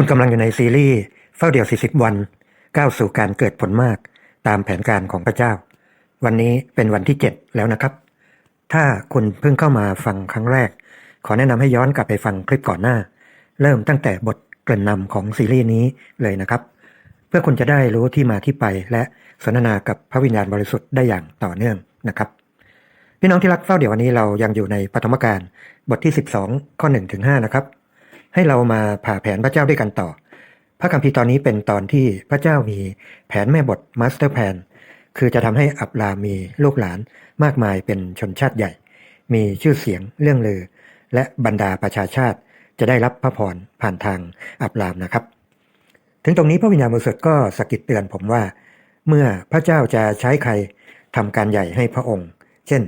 คุณกำลังอยู่ในซีรีส์เฝ้าเดี่ยว 40 วัน ก้าวสู่การเกิดผลมาก ตามแผนการของพระเจ้า วันนี้เป็นวันที่ 7 แล้วนะครับ ถ้าคุณเพิ่งเข้ามาฟังครั้งแรก ขอแนะนำให้ย้อนกลับไปฟังคลิปก่อนหน้า เริ่มตั้งแต่บทเกริ่นนำของซีรีส์นี้เลยนะครับ เพื่อคุณจะได้รู้ที่มาที่ไปและสนทนากับพระวิญญาณบริสุทธิ์ได้อย่างต่อเนื่องนะครับพี่น้องที่รักเฝ้าเดี๋ยววันนี้เรายังอยู่ในปฐมกาลบทที่ 12 ข้อ1ถึง5นะครับ ให้เรามาผ่าแผนพระเจ้าด้วยกันต่อ พระคัมภีร์ตอนนี้เป็นตอนที่พระเจ้ามีแผนแม่บทมาสเตอร์แพนคือจะทำให้อับรามีลูกหลานมากมายเป็นชนชาติใหญ่ มีชื่อเสียงเรื่องลือ และบรรดาประชาชาติจะได้รับพระพรผ่านทางอับรามนะครับ ถึงตรงนี้พระวิญญาณบริสุทธิ์ก็สกิดเตือนผมว่า เมื่อพระเจ้าจะใช้ใครทำการใหญ่ให้พระองค์ เช่น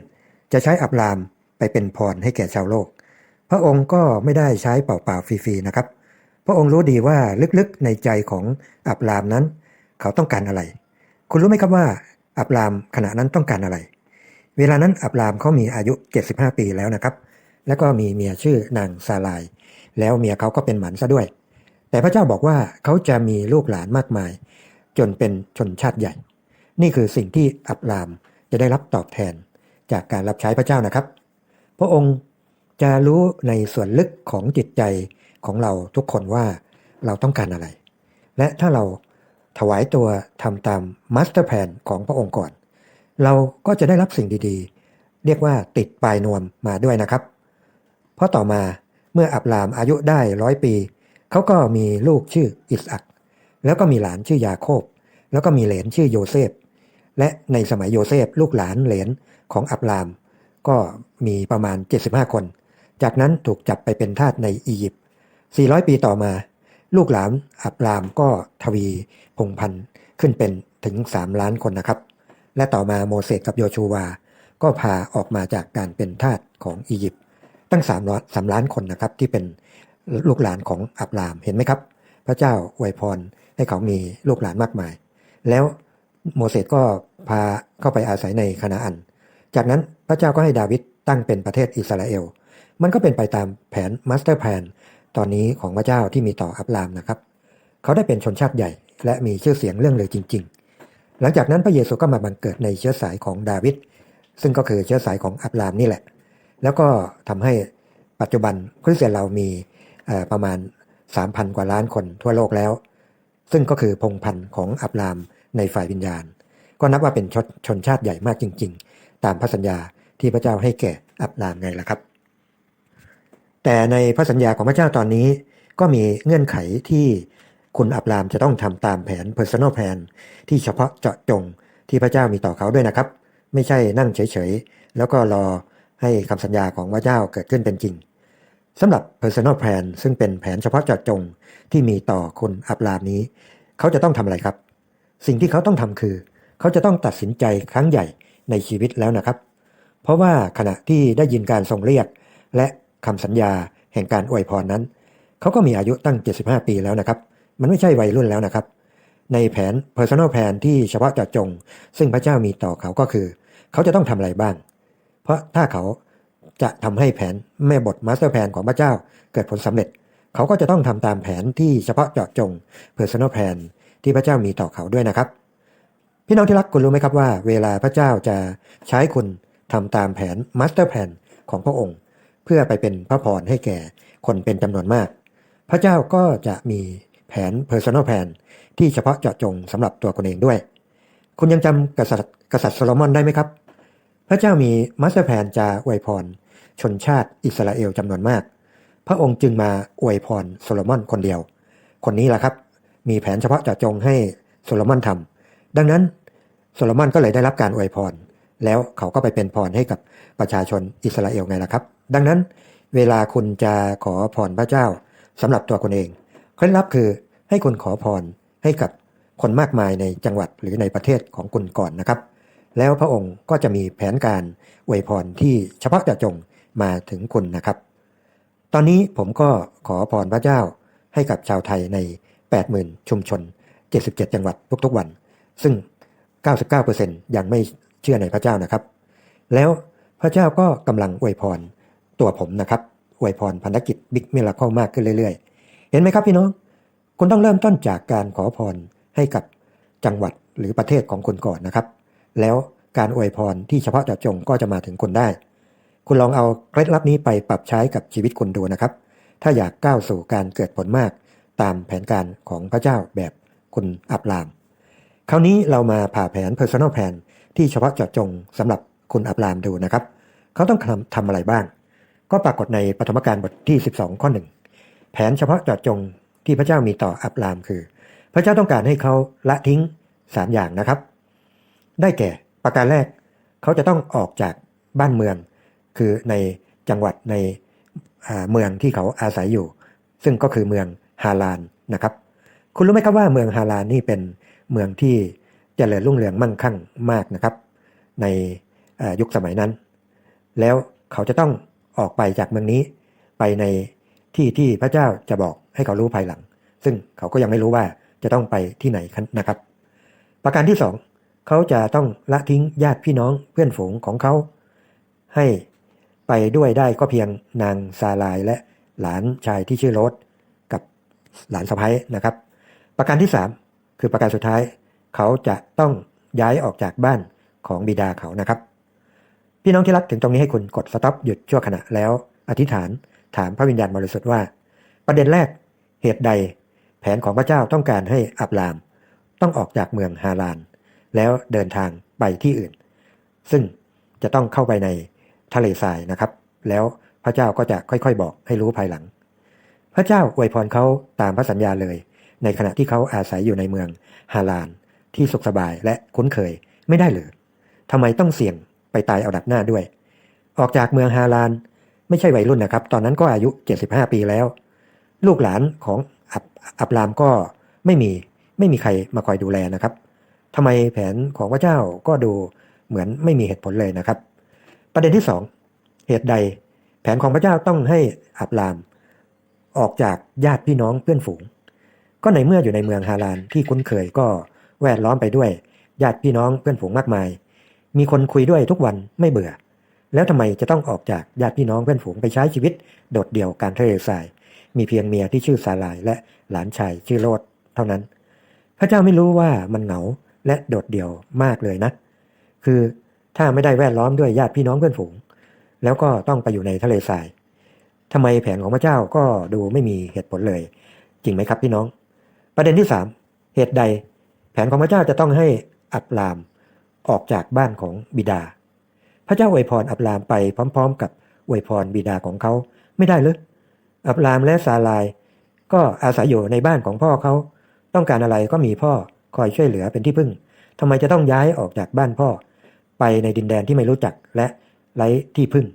จะใช้อับรามไปเป็นพรให้แก่ชาวโลก พระองค์ก็ไม่ได้ใช้เปล่าๆฟรีๆนะครับ พระองค์รู้ดีว่าลึกๆในใจของอับรามนั้น เขาต้องการอะไร คุณรู้ไหมครับว่าอับรามขณะนั้นต้องการอะไร เวลานั้นอับรามเขามีอายุ 75 ปีแล้วนะครับ แล้วก็มีเมียชื่อนางซาลาย แล้วเมียเขาก็เป็นหมันซะด้วย แต่พระเจ้าบอกว่าเขาจะมีลูกหลานมากมาย จนเป็นชนชาติใหญ่ นี่คือสิ่งที่อับรามจะได้รับตอบแทนจากการรับใช้พระเจ้านะครับ พระองค์ จะรู้ในส่วนลึกของจิตใจของเราทุกคนว่าเราต้องการอะไร และถ้าเราถวายตัวทำตามมาสเตอร์แผนของพระองค์ก่อน เราก็จะได้รับสิ่งดีๆ เรียกว่าติดปลายนวมมาด้วยนะครับ เพราะต่อมาเมื่ออับรามอายุได้ร้อยปี เขาก็มีลูกชื่ออิสอักแล้วก็มีหลานชื่อยาโคบ แล้วก็มีเหลนชื่อโยเซฟ และในสมัยโยเซฟลูกหลานเหลนของอับราม ก็มีประมาณ 75 คน จากนั้นถูกจับไปเป็นทาสในอียิปต์ 400 ปีต่อมา ลูกหลานอับรามก็ทวีพงพันธ์ขึ้นเป็นถึง 3 ล้านคนนะครับ และต่อมาโมเสสกับโยชูวา ก็พาออกมาจากการเป็นทาสของอียิปต์ตั้ง3ล้าน3ล้านคนนะครับที่เป็นลูกหลานของอับรามเห็นไหมครับ พระเจ้าอวยพรให้เขามีลูกหลานมากมาย แล้วโมเสสก็พาเข้าไปอาศัยในคณาอัน จากนั้นพระเจ้าก็ให้ดาวิดตั้งเป็นประเทศอิสราเอล มันก็เป็นไปตามแผนมาสเตอร์แผนตอนนี้ของพระเจ้าที่มีต่ออับรามนะครับ เขาได้เป็นชนชาติใหญ่ และมีชื่อเสียงเรื่องเลยจริง ๆ หลังจากนั้นพระเยซูก็มาบังเกิดในเชื้อสายของดาวิดซึ่งก็คือเชื้อสายของอับรามนี่แหละ แล้วก็ทำให้ปัจจุบันคริสเตียนเรามีประมาณ 3,000 กว่าล้านคนทั่วโลกแล้ว ซึ่งก็คือพงพันธุ์ของอับรามในฝ่ายวิญญาณ ก็นับว่าเป็นชนชนชาติใหญ่มากจริง ๆ ตามพระสัญญาที่พระเจ้าให้แก่อับรามไงล่ะครับ แต่ในพระสัญญาของพระเจ้าตอนนี้ ก็มีเงื่อนไขที่คุณอับรามจะต้องทำตามแผน personal plan ที่เฉพาะเจาะจงที่พระเจ้ามีต่อเขาด้วยนะครับ ไม่ใช่นั่งเฉยๆ แล้วก็รอให้คำสัญญาของพระเจ้าเกิดขึ้นเป็นจริงสำหรับ personal plan ซึ่งเป็นแผนเฉพาะเจาะจงที่มีต่อคุณอับรามนี้ เขาจะต้องทำอะไรครับ สิ่งที่เขาต้องทำคือ เขาจะต้องตัดสินใจครั้งใหญ่ในชีวิตแล้วนะครับ เพราะว่าขณะที่ได้ยินการทรงเรียกและ คำสัญญาแห่งการอวยพรนั้น เขาก็มีอายุตั้ง 75 ปีแล้วนะครับ มันไม่ใช่วัยรุ่นแล้วนะครับ ในแผน personal plan ที่เฉพาะเจาะจง ซึ่งพระเจ้ามีต่อเขาก็คือ เขาจะต้องทำอะไรบ้าง เพราะถ้าเขาจะทำให้แผนแม่บทมาสเตอร์แผนของพระเจ้าเกิดผลสำเร็จ เขาก็จะต้องทำตามแผนที่เฉพาะเจาะจง personal plan ที่พระเจ้ามีต่อเขาด้วยนะครับ พี่น้องที่รักคุณรู้ไหมครับว่า เวลาพระเจ้าจะใช้คุณทำตามแผนมาสเตอร์แผนของพระองค์ พื่อไปเป็นพระพรให้แก่คนเป็นจำนวนมาก พระเจ้าก็จะมีแผน personal plan ที่เฉพาะเจาะจงสำหรับตัวคนเองด้วย คุณยังจำกษัตริย์กษัตริย์โซโลมอนได้ไหมครับ พระเจ้ามีมาสเตอร์แผนจะอวยพร ชนชาติอิสราเอลจำนวนมาก พระองค์จึงมาอวยพรโซโลมอนคนเดียว คนนี้แหละครับ มีแผนเฉพาะเจาะจงให้โซโลมอนทำดังนั้นโซโลมอนก็เลยได้รับการอวยพร แล้วเขาก็ไปเป็นพรให้กับประชาชนอิสราเอลไงล่ะครับ ดังนั้นเวลาคุณจะขอพรพระเจ้าสำหรับตัวคุณเองเคล็ดลับคือให้คุณขอพรให้กับคนมากมายในจังหวัดหรือในประเทศของคุณก่อนนะครับ แล้วพระองค์ก็จะมีแผนการอวยพรที่เฉพาะเจาะจงมาถึงคุณนะครับ ตอนนี้ผมก็ขอพรพระเจ้าให้กับชาวไทยใน 80,000 ชุมชน 77 จังหวัดทุกๆวัน ซึ่ง 99%ยังไม่เชื่อในพระเจ้านะครับ แล้วพระเจ้าก็กำลังอวยพร ตัวผมนะครับอวยพรพันธกิจบิ๊กมิลเลอร์มากขึ้นเรื่อยๆ เห็นไหมครับพี่น้อง คุณต้องเริ่มต้นจากการขอพรให้กับจังหวัดหรือประเทศของคุณก่อนนะครับ แล้วการอวยพรที่เฉพาะเจาะจงก็จะมาถึงคุณได้ คุณลองเอาเคล็ดลับนี้ไปปรับใช้กับชีวิตคุณดูนะครับ ถ้าอยากก้าวสู่การเกิดผลมากตามแผนการของพระเจ้าแบบคุณอับราม คราวนี้เรามาผ่าแผน Personal Plan ที่เฉพาะเจาะจงสำหรับคุณอับรามดูนะครับ เขาต้องทำทำอะไรบ้าง ก็ปรากฏในปฐมกาลบทที่ 12 ข้อหนึ่งแผนเฉพาะเจาะจงที่พระเจ้ามีต่ออับรามคือ พระเจ้าต้องการให้เขาละทิ้งสามอย่างนะครับ ได้แก่ประการแรก เขาจะต้องออกจากบ้านเมือง คือในจังหวัดในเมืองที่เขาอาศัยอยู่ ซึ่งก็คือเมืองฮาลานนะครับ คุณรู้ไหมครับว่าเมืองฮาลานนี่เป็นเมืองที่เจริญรุ่งเรืองมั่งคั่งมากนะครับ ในยุคสมัยนั้น แล้วเขาจะต้อง ออกไปจากเมืองนี้ ไปในที่ที่พระเจ้าจะบอกให้เขารู้ภายหลัง ซึ่งเขาก็ยังไม่รู้ว่าจะต้องไปที่ไหนนะครับ ประการที่สองเขาจะต้องละทิ้งญาติพี่น้องเพื่อนฝูงของเขา ให้ไปด้วยได้ก็เพียงนางซาลายและหลานชายที่ชื่อโรสกับหลานสะพ้ยนะครับ ประการที่สามคือประการสุดท้าย เขาจะต้องย้ายออกจากบ้านของบิดาเขานะครับ พี่น้องที่รักถึงตรงนี้ให้คุณกดสต็อปหยุดชั่วขณะแล้ว อธิษฐานถามพระวิญญาณบริสุทธิ์ว่า ประเด็นแรกเหตุใด แผนของพระเจ้าต้องการให้อับราม ต้องออกจากเมืองฮาราน แล้วเดินทางไปที่อื่น ซึ่งจะต้องเข้าไปในทะเลทรายนะครับ แล้วพระเจ้าก็จะค่อยๆ บอกให้รู้ภายหลัง พระเจ้าอวยพรเขาตามพระสัญญาเลย ในขณะที่เขาอาศัยอยู่ในเมืองฮาราน ที่สุขสบายและคุ้นเคยไม่ได้เลยทำไมต้องเสี่ยง ไปตายเอาดับหน้าด้วย ออกจากเมืองฮาราน ไม่ใช่วัยรุ่นนะครับ ตอนนั้นก็อายุ 75 ปีแล้ว ลูกหลานของอับอับรามก็ไม่มีไม่มีใครมาคอยดูแลนะครับทำไมแผนของพระเจ้าก็ดูเหมือนไม่มีเหตุผลเลยนะครับ ประเด็นที่สองเหตุใดแผนของพระเจ้าต้องให้อับราม ออกจากญาติพี่น้องเพื่อนฝูง ก็ในเมื่ออยู่ในเมืองฮารานที่คุ้นเคยก็แวดล้อมไปด้วยญาติพี่น้องเพื่อนฝูงมากมาย มีคนคุยด้วยทุกวันไม่เบื่อ แล้วทำไมจะต้องออกจากญาติพี่น้องเพื่อนฝูงไปใช้ชีวิต โดดเดี่ยวการทะเลทราย มีเพียงเมียที่ชื่อสาลายและหลานชายชื่อโรดเท่านั้น พระเจ้าไม่รู้ว่ามันเหงาและโดดเดี่ยวมากเลยนะ คือถ้าไม่ได้แวดล้อมด้วยญาติพี่น้องเพื่อนฝูง แล้วก็ต้องไปอยู่ในทะเลทรายทำไมแผนของพระเจ้าก็ดูไม่มีเหตุผลเลย จริงไหมครับพี่น้อง ประเด็นที่สามเหตุใด แผนของพระเจ้าจะต้องให้อับราม ออกจากบ้านของบิดา พระเจ้าอวยพรอับรามไปพร้อม ๆ กับอวยพรบิดาของเขาไม่ได้หรืออับรามและซาลาย ก็อาศัยอยู่ในบ้านของพ่อเขา ต้องการอะไรก็มีพ่อคอยช่วยเหลือเป็นที่พึ่งทำไมจะต้องย้ายออกจากบ้านพ่อ ไปในดินแดนที่ไม่รู้จักและไร้ที่พึ่ง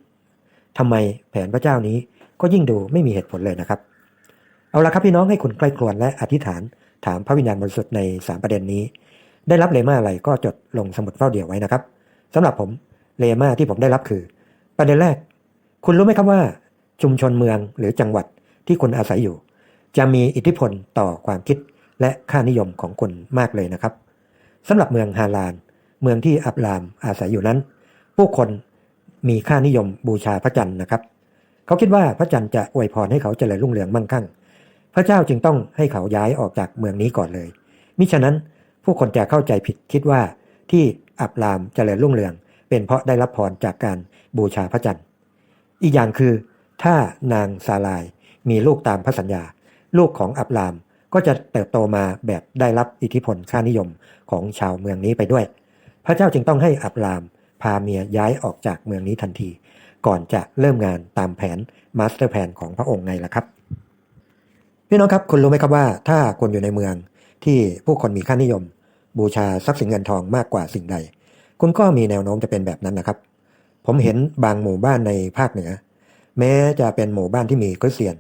ทำไมแผนพระเจ้านี้ก็ยิ่งดูไม่มีเหตุผลเลยนะครับ เอาละครับพี่น้องให้คุณใกล้ครวญและอธิษฐานถามพระวิญญาณบริสุทธิ์ในสามประเด็นนี้ ได้รับเลมาอะไรก็จดลงสมุดเฝ้าเดี่ยวไว้นะครับสำหรับผมเลมาที่ผมได้รับคือ ประเด็นแรก คุณรู้ไหมครับว่า ชุมชนเมืองหรือจังหวัดที่คุณอาศัยอยู่ จะมีอิทธิพลต่อความคิดและค่านิยมของคุณมากเลยนะครับสำหรับเมืองฮาลาน เมืองที่อับรามอาศัยอยู่นั้น ผู้คนมีค่านิยมบูชาพระจันทร์นะครับ เขาคิดว่าพระจันทร์จะอวยพรให้เขาเจริญรุ่งเรืองมั่งคั่ง พระเจ้าจึงต้องให้เขาย้ายออกจากเมืองนี้ก่อนเลย มิฉะนั้น ผู้คนจะเข้าใจผิดคิดว่าที่อับรามเจริญรุ่งเรือง เป็นเพราะได้รับพรจากการบูชาพระจันทร์ อีกอย่างคือ ถ้านางซาลายมีลูกตามพระสัญญา ลูกของอับรามก็จะเติบโตมาแบบได้รับอิทธิพลค่านิยมของชาวเมืองนี้ไปด้วย พระเจ้าจึงต้องให้อับรามพาเมียย้ายออกจากเมืองนี้ทันที ก่อนจะเริ่มงานตามแผนมาสเตอร์แผนของพระองค์ไงล่ะครับ พี่น้องครับคุณรู้ไหมครับว่า ถ้าคนอยู่ในเมืองที่ผู้คนมีค่านิยม บูชาทรัพย์สินเงินทองมากกว่าสิ่งใด คุณก็มีแนวโน้มจะเป็นแบบนั้นนะครับ ผมเห็นบางหมู่บ้านในภาคเหนือ แม้จะเป็นหมู่บ้านที่มีคริสเตียน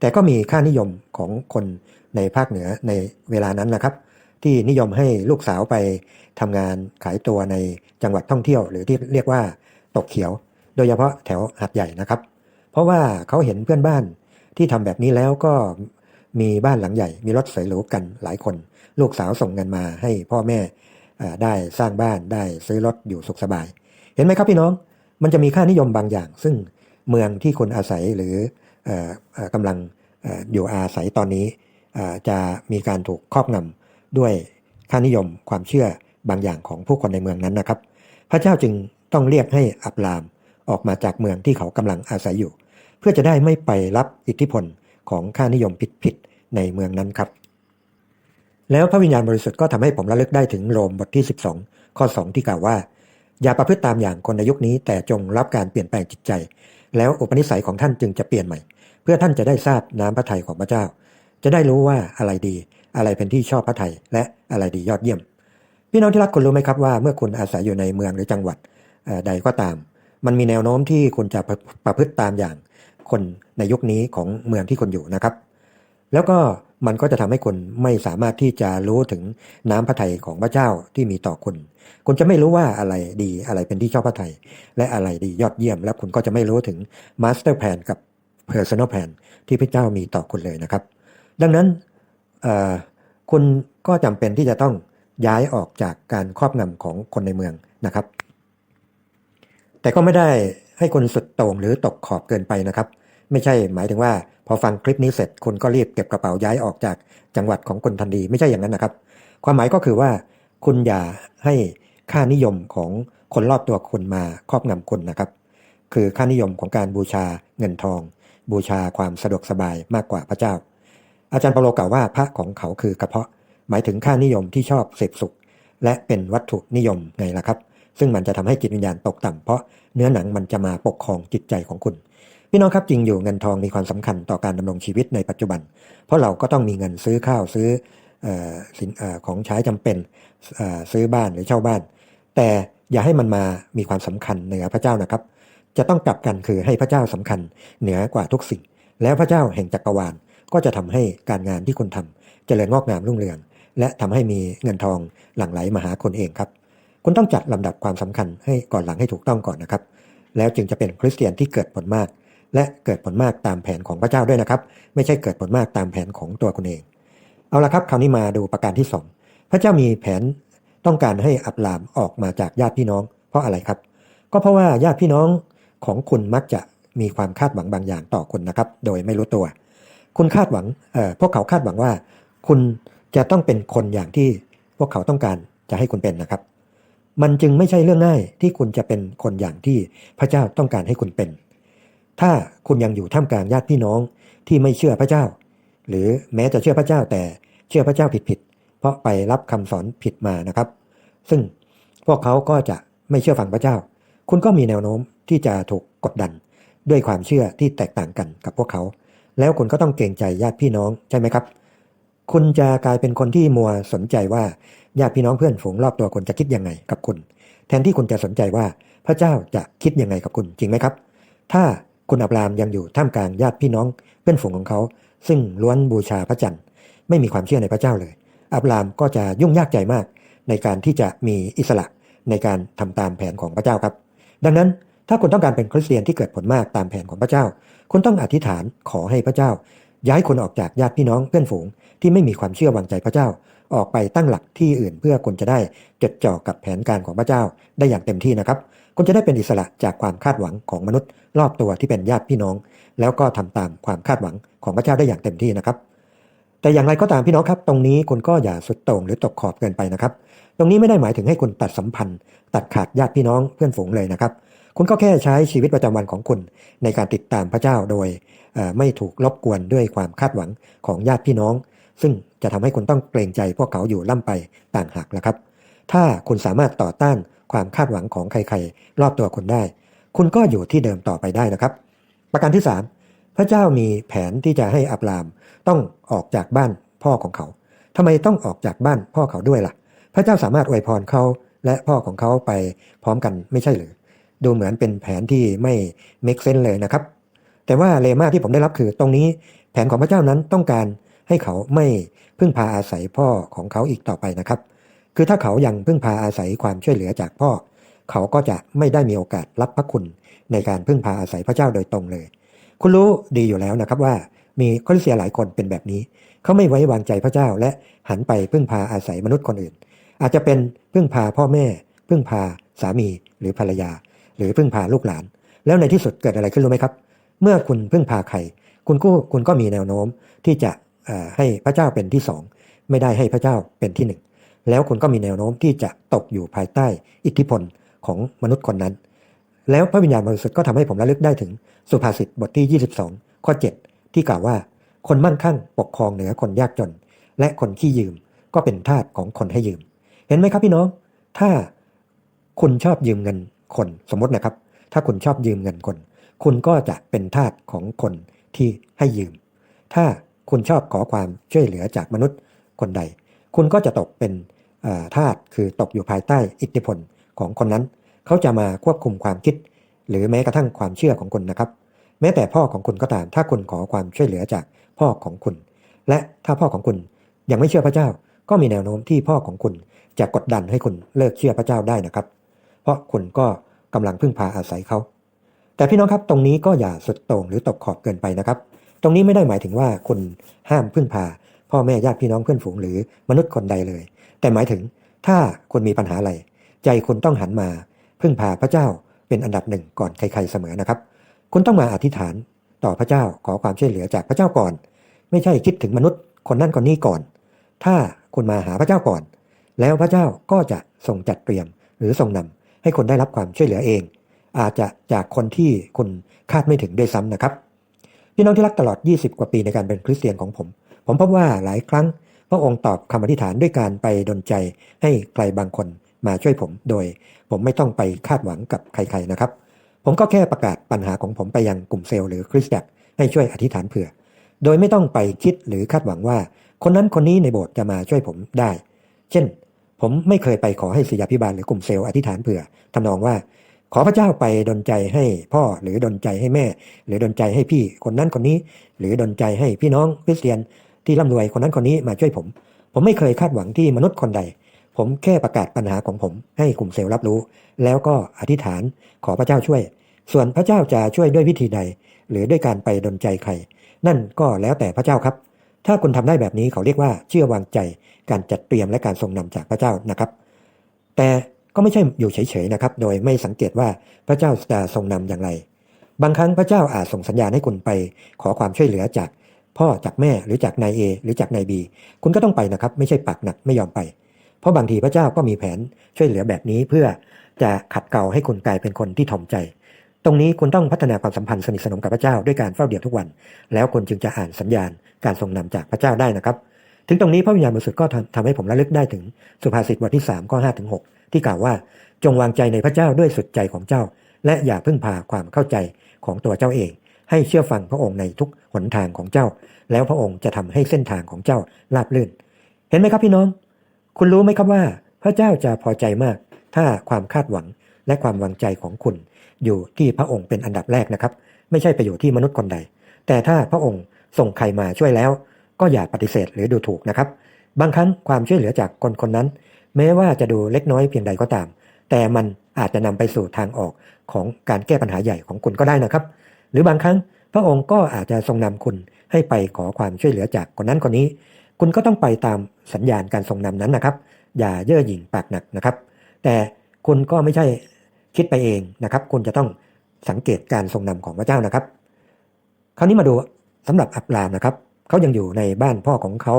แต่ก็มีค่านิยมของคนในภาคเหนือในเวลานั้นนะครับ ที่นิยมให้ลูกสาวไปทำงานขายตัวในจังหวัดท่องเที่ยว หรือที่เรียกว่าตกเขียว โดยเฉพาะแถวหัดใหญ่นะครับ เพราะว่าเขาเห็นเพื่อนบ้านที่ทำแบบนี้แล้วก็มีบ้านหลังใหญ่ มีรถสวยหรูกันหลายคน ลูกสาวส่งเงินมาให้พ่อแม่ได้สร้างบ้านได้ซื้อรถอยู่สุขสบาย เห็นไหมครับพี่น้องมันจะมีค่านิยมบางอย่าง ซึ่งเมืองที่คุณอาศัยหรืออกำลังอยู่อาศัยตอนนี้จะมีการถูกครอบงำด้วยค่านิยมความเชื่อบางอย่างของผู้คนในเมืองนั้นนะครับ พระเจ้าจึงต้องเรียกให้อับรามออกมาจากเมืองที่เขากำลังอาศัยอยู่ เพื่อจะได้ไม่ไปรับอิทธิพลของค่านิยมผิดๆในเมืองนั้นครับ แล้วพระวิญญาณบริสุทธิ์ก็ทำให้ผมระลึกได้ถึงโรมบทที่ 12 ข้อ 2 ที่กล่าวว่า อย่าประพฤติตามอย่างคนในยุคนี้ แต่จงรับการเปลี่ยนแปลงจิตใจ แล้วอุปนิสัยของท่านจึงจะเปลี่ยนใหม่ เพื่อท่านจะได้ทราบน้ำพระทัยของพระเจ้า จะได้รู้ว่าอะไรดี อะไรเป็นที่ชอบพระทัยและอะไรดียอดเยี่ยม พี่น้องที่รักคุณรู้ไหมครับว่าเมื่อคุณอาศัยอยู่ในเมืองหรือจังหวัดใดก็ตาม มันมีแนวโน้มที่คุณจะประพฤติตามอย่างคนในยุคนี้ของเมืองที่คุณอยู่นะครับ แล้วก็ มันก็จะทำให้คุณไม่สามารถที่จะรู้ถึงน้ำพระทัยของพระเจ้าที่มีต่อคุณ คุณจะไม่รู้ว่าอะไรดีอะไรเป็นที่ชอบพระทัยและอะไรดียอดเยี่ยม และคุณก็จะไม่รู้ถึงมาสเตอร์แพนกับ Personal Plan ที่พระเจ้ามีต่อคุณเลยนะครับ ดังนั้นคุณก็จำเป็นที่จะต้องย้ายออกจากการครอบงำของคนในเมืองนะครับ แต่ก็ไม่ได้ให้คนสุดโต่งหรือตกขอบเกินไปนะครับ ไม่ใช่หมายถึงว่า พอฟังคลิปนี้เสร็จคุณก็รีบเก็บกระเป๋าย้ายออกจากจังหวัดของคุณทันทีไม่ใช่อย่างนั้นนะครับ ความหมายก็คือว่า คุณอย่าให้ค่านิยมของคนรอบตัวคุณมาครอบงำคุณนะครับ คือค่านิยมของการบูชาเงินทอง บูชาความสะดวกสบายมากกว่าพระเจ้า อาจารย์เปโลกล่าวว่าพระของเขาคือกระเพาะ หมายถึงค่านิยมที่ชอบเสพสุข และเป็นวัตถุนิยมไงล่ะครับ ซึ่งมันจะทำให้จิตวิญญาณตกต่ำเพราะเนื้อหนังมันจะมาปกครองจิตใจของคุณ พี่น้องครับจริงอยู่เงินทองมีความสำคัญต่อการดำรงชีวิตในปัจจุบัน เพราะเราก็ต้องมีเงินซื้อข้าวซื้ออสินอของใช้จำเป็นซื้อบ้านหรือเช่าบ้าน แต่อย่าให้มันมามีความสำคัญเหนือพระเจ้านะครับ จะต้องกลับกันคือให้พระเจ้าสำคัญเหนือกว่าทุกสิ่ง แล้วพระเจ้าแห่งจักรวาลก็จะทำให้การงานที่คุณทำเจริญงอกงามรุ่งเรือง และทำให้มีเงินทองหลั่งไหลมาหาคนเองครับคุณต้องจัดลำดับความสำคัญให้ก่อนหลังให้ถูกต้องก่อนนะครับ แล้วจึงจะเป็นคริสเตียนที่เกิดผลมาก และเกิดผลมากตามแผนของพระเจ้าด้วยนะครับ ไม่ใช่เกิดผลมากตามแผนของตัวคุณเอง เอาละครับคราวนี้มาดูประการที่สองพระเจ้ามีแผนต้องการให้อับรามออกมาจากญาติพี่น้อง เพราะอะไรครับ ก็เพราะว่าญาติพี่น้องของคุณมักจะมีความคาดหวังบางอย่างต่อคุณนะครับ โดยไม่รู้ตัว คุณคาดหวังเอ่อพวกเขาคาดหวังว่า คุณจะต้องเป็นคนอย่างที่พวกเขาต้องการจะให้คุณเป็นนะครับ มันจึงไม่ใช่เรื่องง่ายที่คุณจะเป็นคนอย่างที่พระเจ้าต้องการให้คุณเป็น ถ้าคุณยังอยู่ท่ามกลางญาติพี่น้องที่ไม่เชื่อพระเจ้า หรือแม้จะเชื่อพระเจ้าแต่เชื่อพระเจ้าผิดๆเพราะไปรับคำสอนผิดมานะครับ ซึ่งพวกเขาก็จะไม่เชื่อฟังพระเจ้า คุณก็มีแนวโน้มที่จะถูกกดดัน ด้วยความเชื่อที่แตกต่างกันกับพวกเขา แล้วคุณก็ต้องเกรงใจญาติพี่น้องใช่ไหมครับ คุณจะกลายเป็นคนที่มัวสนใจว่าญาติพี่น้องเพื่อนฝูงรอบตัวคุณจะคิดยังไงกับคุณ แทนที่คุณจะสนใจว่าพระเจ้าจะคิดยังไงกับคุณจริงไหมครับ ถ้า คุณอับรามยังอยู่ท่ามกลางญาติพี่น้องเพื่อนฝูงของเขา ซึ่งล้วนบูชาพระจันทร์ไม่มีความเชื่อในพระเจ้าเลย อับรามก็จะยุ่งยากใจมาก ในการที่จะมีอิสระในการทำตามแผนของพระเจ้าครับ ดังนั้นถ้าคุณต้องการเป็นคริสเตียนที่เกิดผลมากตามแผนของพระเจ้า คุณต้องอธิษฐานขอให้พระเจ้า ย้ายคุณออกจากญาติพี่น้องเพื่อนฝูง ที่ไม่มีความเชื่อวางใจพระเจ้า ออกไปตั้งหลักที่อื่นเพื่อคุณจะได้จดจ่อกับแผนการของพระเจ้าได้อย่างเต็มที่นะครับ คุณจะได้เป็นอิสระจากความคาดหวังของมนุษย์รอบตัวที่เป็นญาติพี่น้อง แล้วก็ทำตามความคาดหวังของพระเจ้าได้อย่างเต็มที่นะครับ แต่อย่างไรก็ตามพี่น้องครับ ตรงนี้คุณก็อย่าสุดโต่งหรือตกขอบเกินไปนะครับ ตรงนี้ไม่ได้หมายถึงให้คุณตัดสัมพันธ์ ตัดขาดญาติพี่น้องเพื่อนฝูงเลยนะครับ คุณก็แค่ใช้ชีวิตประจำวันของคุณ ในการติดตามพระเจ้าโดยไม่ถูกรบกวนด้วยความคาดหวังของญาติพี่น้อง ซึ่งจะทำให้คุณต้องเกรงใจพวกเขาอยู่ล่ำไปต่างหากนะครับ ถ้าคุณสามารถต่อต้าน ความคาดหวังของใครๆ รอบตัวคุณได้ คุณก็อยู่ที่เดิมต่อไปได้นะครับ ประการที่ 3 พระเจ้ามีแผนที่จะให้อับรามต้องออกจากบ้านพ่อของเขาทำไมต้องออกจากบ้านพ่อเขาด้วยล่ะ พระเจ้าสามารถอวยพรเขาและพ่อของเขาไปพร้อมกันไม่ใช่หรือ ดูเหมือนเป็นแผนที่ไม่ make sense เลยนะครับ แต่ว่าเลมาที่ผมได้รับคือตรงนี้แผนของพระเจ้านั้นต้องการให้เขาไม่พึ่งพาอาศัยพ่อของเขาอีกต่อไปนะครับ คือถ้าเขายังพึ่งพาอาศัยความช่วยเหลือจากพ่อ เขาก็จะไม่ได้มีโอกาสรับพระคุณ ในการพึ่งพาอาศัยพระเจ้าโดยตรงเลย คุณรู้ดีอยู่แล้วนะครับว่า มีคริสเตียนหลายคนเป็นแบบนี้ เขาไม่ไว้วางใจพระเจ้าและหันไปพึ่งพาอาศัยมนุษย์คนอื่น อาจจะเป็นพึ่งพาพ่อแม่ พึ่งพาสามีหรือภรรยา หรือพึ่งพาลูกหลาน แล้วในที่สุดเกิดอะไรขึ้นรู้ไหมครับ เมื่อคุณพึ่งพาใครคุณก็คุณก็มีแนวโน้มที่จะให้พระเจ้าเป็นที่สองไม่ได้ให้พระเจ้าเป็นที่หนึ่ง แล้วคุณก็มีแนวโน้มที่จะตกอยู่ภายใต้อิทธิพลของมนุษย์คนนั้น แล้วพระวิญญาณบริสุทธิ์ก็ทำให้ผมระลึกได้ถึงสุภาษิตบทที่ 22 ข้อ 7 ที่กล่าวว่า คนมั่งคั่งปกครองเหนือคนยากจน และคนขี้ยืมก็เป็นทาสของคนให้ยืม เห็นไหมครับพี่น้อง ถ้าคุณชอบยืมเงินคนสมมตินะครับ ถ้าคุณชอบยืมเงินคน คุณก็จะเป็นทาสของคนที่ให้ยืม ถ้าคุณชอบขอความช่วยเหลือจากมนุษย์คนใด คุณก็จะตกเป็นทาสคือตกอยู่ภายใต้อิทธิพลของคนนั้น เขาจะมาควบคุมความคิด หรือแม้กระทั่งความเชื่อของคุณนะครับ แม้แต่พ่อของคุณก็ตาม ถ้าคุณขอความช่วยเหลือจากพ่อของคุณ และถ้าพ่อของคุณยังไม่เชื่อพระเจ้า ก็มีแนวโน้มที่พ่อของคุณจะกดดันให้คุณเลิกเชื่อพระเจ้าได้นะครับ เพราะคุณก็กำลังพึ่งพาอาศัยเขา แต่พี่น้องครับตรงนี้ก็อย่าสุดโต่งหรือตกขอบเกินไปนะครับ ตรงนี้ไม่ได้หมายถึงว่าคุณห้ามพึ่งพา พ่อแม่ญาติพี่น้องเพื่อนฝูงหรือมนุษย์คนใดเลย แต่หมายถึงถ้าคุณมีปัญหาอะไร ใจคุณต้องหันมา พึ่งพาพระเจ้าเป็นอันดับหนึ่งก่อนใครๆเสมอนะครับ คุณต้องมาอธิษฐานต่อพระเจ้าขอความช่วยเหลือจากพระเจ้าก่อน ไม่ใช่คิดถึงมนุษย์คนนั่นคนนี้ก่อน ถ้าคุณมาหาพระเจ้าก่อน แล้วพระเจ้าก็จะทรงจัดเตรียมหรือทรงนำให้คนได้รับความช่วยเหลือเอง อาจจะจากคนที่คุณคาดไม่ถึงด้วยซ้ำนะครับพี่น้องที่รักตลอด 20 กว่าปีในการเป็นคริสเตียนของผม ผมพบว่าหลายครั้ง พระองค์ตอบคำอธิษฐานด้วยการไปดลใจให้ใครบางคนมาช่วยผมโดย ผมไม่ต้องไปคาดหวังกับใครๆนะครับ ผมก็แค่ประกาศปัญหาของผมไปยังกลุ่มเซลล์หรือคริสตจักรให้ช่วยอธิษฐานเผื่อ โดยไม่ต้องไปคิดหรือคาดหวังว่า คนนั้นคนนี้ในโบสถ์จะมาช่วยผมได้ เช่น ผมไม่เคยไปขอให้ศิยาพิบาลหรือกลุ่มเซลล์อธิษฐานเผื่อทำนองว่า ขอพระเจ้าไปดลใจให้พ่อหรือดลใจให้แม่ หรือดลใจให้พี่คนนั้นคนนี้ หรือดลใจให้พี่น้องคริสเตียน ที่ร่ำรวยคนนั้นคนนี้มาช่วยผม ผมไม่เคยคาดหวังที่มนุษย์คนใด ผมแค่ประกาศปัญหาของผม ให้กลุ่มเซลล์รับรู้ แล้วก็อธิษฐานขอพระเจ้าช่วย ส่วนพระเจ้าจะช่วยด้วยวิธีใด หรือด้วยการไปดลใจใคร นั่นก็แล้วแต่พระเจ้าครับ ถ้าคุณทำได้แบบนี้เขาเรียกว่าเชื่อวางใจ การจัดเตรียมและการทรงนำจากพระเจ้านะครับ แต่ก็ไม่ใช่อยู่เฉยๆนะครับ โดยไม่สังเกตว่าพระเจ้าจะทรงนำอย่างไร บางครั้งพระเจ้าอาจส่งสัญญาณให้คุณไป ขอความช่วยเหลือจาก พ่อจากแม่หรือจากนายเอหรือจากนายบีคุณก็ต้องไปนะครับ ไม่ใช่ปากหนักไม่ยอมไป เพราะบางทีพระเจ้าก็มีแผนช่วยเหลือแบบนี้เพื่อจะขัดเกลาให้คุณกลายเป็นคนที่ถ่อมใจ ตรงนี้คุณต้องพัฒนาความสัมพันธ์สนิทสนมกับพระเจ้าด้วยการเฝ้าเดี่ยวทุกวัน แล้วคุณจึงจะอ่านสัญญาณการทรงนำจากพระเจ้าได้นะครับ ถึงตรงนี้พระวิญญาณบริสุทธิ์ก็ทำทำให้ผมระลึกได้ถึงสุภาษิตบทที่3ข้อ5ถึง6ที่กล่าวว่าจงวางใจในพระเจ้าด้วยสุดใจของเจ้า และอย่าพึ่งพาความเข้าใจของตัวเจ้าเอง ให้เชื่อฟังพระองค์ในทุกหนทางของเจ้า แล้วพระองค์จะทำให้เส้นทางของเจ้าราบรื่น เห็นไหมครับพี่น้อง คุณรู้ไหมครับว่า พระเจ้าจะพอใจมาก ถ้าความคาดหวังและความวางใจของคุณ อยู่ที่พระองค์เป็นอันดับแรกนะครับ ไม่ใช่ไปอยู่ที่มนุษย์คนใด แต่ถ้าพระองค์ส่งใครมาช่วยแล้ว ก็อย่าปฏิเสธหรือดูถูกนะครับ บางครั้งความช่วยเหลือจากคนคนนั้น แม้ว่าจะดูเล็กน้อยเพียงใดก็ตาม แต่มันอาจจะนำไปสู่ทางออกของการแก้ปัญหาใหญ่ของคุณก็ได้นะครับ หรือบางครั้งพระองค์ก็อาจจะทรงนำคุณให้ไปขอความช่วยเหลือจากคนนั้นคนนี้ คุณก็ต้องไปตามสัญญาณการทรงนำนั้นนะครับ อย่าเย่อหยิ่งปากหนักนะครับ แต่คุณก็ไม่ใช่คิดไปเองนะครับ คุณจะต้องสังเกตการทรงนำของพระเจ้านะครับ คราวนี้มาดูสำหรับอับรามนะครับเขายังอยู่ในบ้านพ่อของเขา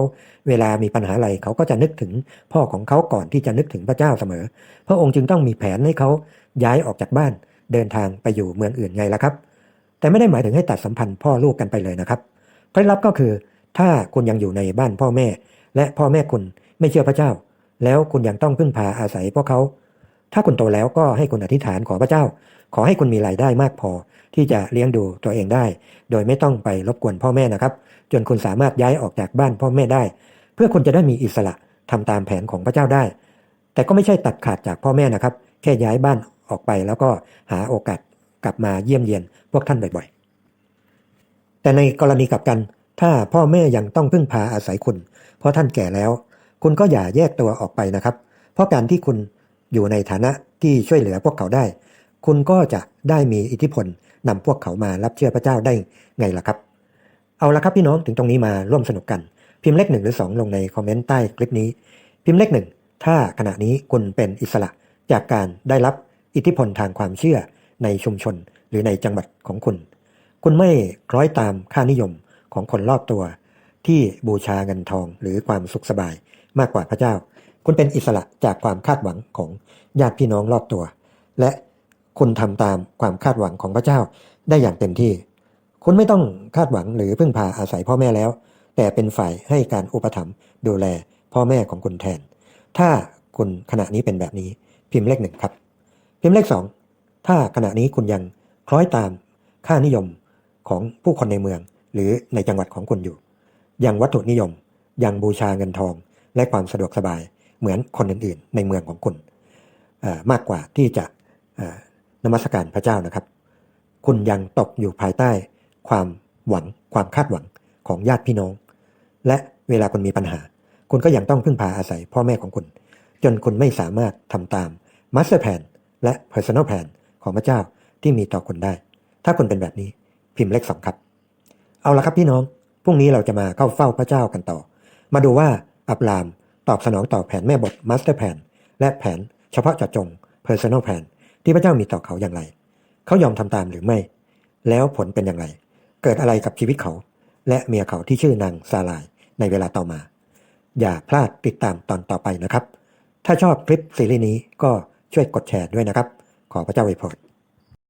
เวลามีปัญหาอะไรเขาก็จะนึกถึงพ่อของเขาก่อนที่จะนึกถึงพระเจ้าเสมอ พระองค์จึงต้องมีแผนให้เขาย้ายออกจากบ้านเดินทางไปอยู่เมืองอื่นไงล่ะครับ แต่ไม่ได้หมายถึงให้ตัดสัมพันธ์พ่อลูกกันไปเลยนะครับเคล็ดลับก็คือ ถ้าคุณยังอยู่ในบ้านพ่อแม่ และพ่อแม่คุณไม่เชื่อพระเจ้า แล้วคุณยังต้องพึ่งพาอาศัยพวกเขา ถ้าคุณโตแล้วก็ให้คุณอธิษฐานขอพระเจ้า ขอให้คุณมีรายได้มากพอ ที่จะเลี้ยงดูตัวเองได้ โดยไม่ต้องไปรบกวนพ่อแม่นะครับ จนคุณสามารถย้ายออกจากบ้านพ่อแม่ได้ เพื่อคุณจะได้มีอิสระทำตามแผนของพระเจ้าได้ แต่ก็ไม่ใช่ตัดขาดจากพ่อแม่นะครับ แค่ย้ายบ้านออกไปแล้วก็หาโอกาส กลับมาเยี่ยมเยียนพวกท่านบ่อยๆ แต่ในกรณีกลับกัน ถ้าพ่อแม่ยังต้องพึ่งพาอาศัยคุณ เพราะท่านแก่แล้ว คุณก็อย่าแยกตัวออกไปนะครับ เพราะการที่คุณอยู่ในฐานะที่ช่วยเหลือพวกเขาได้ คุณก็จะได้มีอิทธิพลนำพวกเขามารับเชื่อพระเจ้าได้ไงล่ะครับ เอาละครับพี่น้องถึงตรงนี้มาร่วมสนุกกัน พิมพ์เลขหนึ่งหรือสองลงในคอมเมนต์ใต้คลิปนี้ พิมพ์เลขหนึ่งถ้าขณะนี้คุณเป็นอิสระจากการได้รับอิทธิพลทางความเชื่อ ในชุมชน หรือในจังหวัดของคุณ คุณไม่คล้อยตามค่านิยมของคนรอบตัว ที่บูชาเงินทองหรือความสุขสบายมากกว่าพระเจ้า คุณเป็นอิสระจากความคาดหวังของญาติพี่น้องรอบตัว และคุณทำตามความคาดหวังของพระเจ้าได้อย่างเต็มที่ คุณไม่ต้องคาดหวังหรือพึ่งพาอาศัยพ่อแม่แล้ว แต่เป็นฝ่ายให้การอุปถัมภ์ดูแลพ่อแม่ของคุณแทน ถ้าคุณขณะนี้เป็นแบบนี้พิมพ์เลขหนึ่งครับ พิมพ์เลขสอง ถ้าขณะนี้คุณยังคล้อยตามค่านิยมของผู้คนในเมือง หรือในจังหวัดของคุณอยู่ ยังวัตถุนิยม ยังบูชาเงินทอง และความสะดวกสบายเหมือนคนอื่นๆ ในเมืองของคุณมากกว่าที่จะนมัสการพระเจ้านะครับ คุณยังตกอยู่ภายใต้ ความหวังความคาดหวังของญาติพี่น้อง และเวลาคุณมีปัญหา คุณก็ยังต้องพึ่งพาอาศัยพ่อแม่ของคุณ จนคุณไม่สามารถทำตาม Master Plan และ Personal Plan ของพระเจ้าที่มีต่อคุณได้ ถ้าคุณเป็นแบบนี้พิมพ์เลขสองครับ เอาละครับพี่น้องพรุ่งนี้เราจะมาเข้าเฝ้าพระเจ้ากันต่อ มาดูว่าอับรามตอบสนองต่อแผนแม่บท Master Plan และแผนเฉพาะเจาะจง Personal Plan ที่พระเจ้ามีต่อเขาอย่างไร เขายอมทำตามหรือไม่ แล้วผลเป็นอย่างไร เกิดอะไรกับชีวิตเขา และเมียเขาที่ชื่อนางซาลายในเวลาต่อมา อย่าพลาดติดตามตอนต่อไปนะครับ ถ้าชอบคลิปซีรีส์นี้ก็ช่วยกดแชร์ด้วยนะครับ ขอพระเจ้าอวยพร